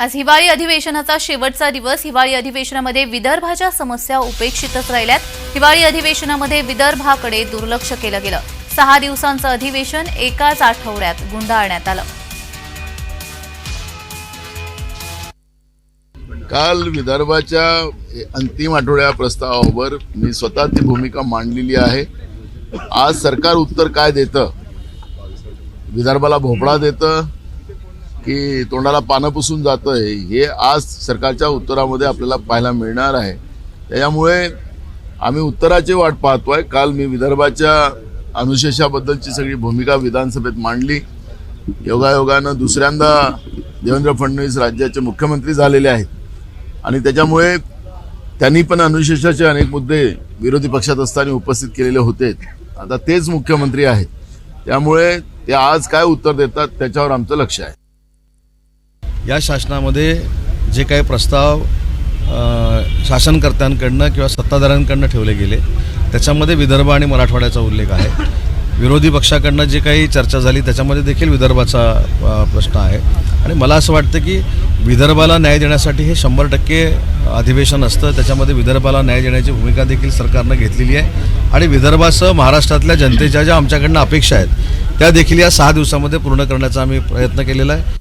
आज हिवाळी अधिवेशनाचा शेवटचा दिवस. हिवाळी अधिवेशनामध्ये विदर्भाच्या समस्या उपेक्षितच राहिल्यात. हिवाळी अधिवेशनामध्ये विदर्भाकडे दुर्लक्ष केलं गेलं. सहा दिवसांचं अधिवेशन एकाच आठवड्यात गुंडाळण्यात आलं. काल विदर्भाच्या अंतिम आठवड्या प्रस्तावावर मी स्वतः ती भूमिका मांडलेली आहे. आज सरकार उत्तर काय देतं? विदर्भाला भोपळा देतं? की तोंडाला पानं पुसून जातं आहे हे आज सरकारच्या उत्तरामध्ये आपल्याला पाहायला मिळणार आहे. त्याच्यामुळे आम्ही उत्तराची वाट पाहतो आहे काल मी विदर्भाच्या अनुशेषाबद्दलची सगळी भूमिका विधानसभेत मांडली. योगायोगानं दुसऱ्यांदा देवेंद्र फडणवीस राज्याचे मुख्यमंत्री झालेले आहेत. आणि त्याच्यामुळे त्यांनी पण अनुशेषाचे अनेक मुद्दे विरोधी पक्षात असताना उपस्थित केलेले होते. आता तेच मुख्यमंत्री आहेत. त्यामुळे ते आज काय उत्तर देतात त्याच्यावर आमचं लक्ष आहे. या शासनामध्ये जे काही प्रस्ताव शासनकर्त्यांकडनं किंवा सत्ताधाऱ्यांकडनं ठेवले गेले त्याच्यामध्ये विदर्भ आणि मराठवाड्याचा उल्लेख आहे. विरोधी पक्षाकडनं जे काही चर्चा झाली त्याच्यामध्ये देखील विदर्भाचा प्रश्न आहे. आणि मला असं वाटतं की विदर्भाला न्याय देण्यासाठी हे शंभर टक्के अधिवेशन असतं. त्याच्यामध्ये विदर्भाला न्याय देण्याची भूमिका देखील सरकारनं घेतलेली आहे. आणि विदर्भासह महाराष्ट्रातल्या जनतेच्या ज्या आमच्याकडनं अपेक्षा आहेत त्या देखील या सहा दिवसामध्ये पूर्ण करण्याचा आम्ही प्रयत्न केलेला आहे.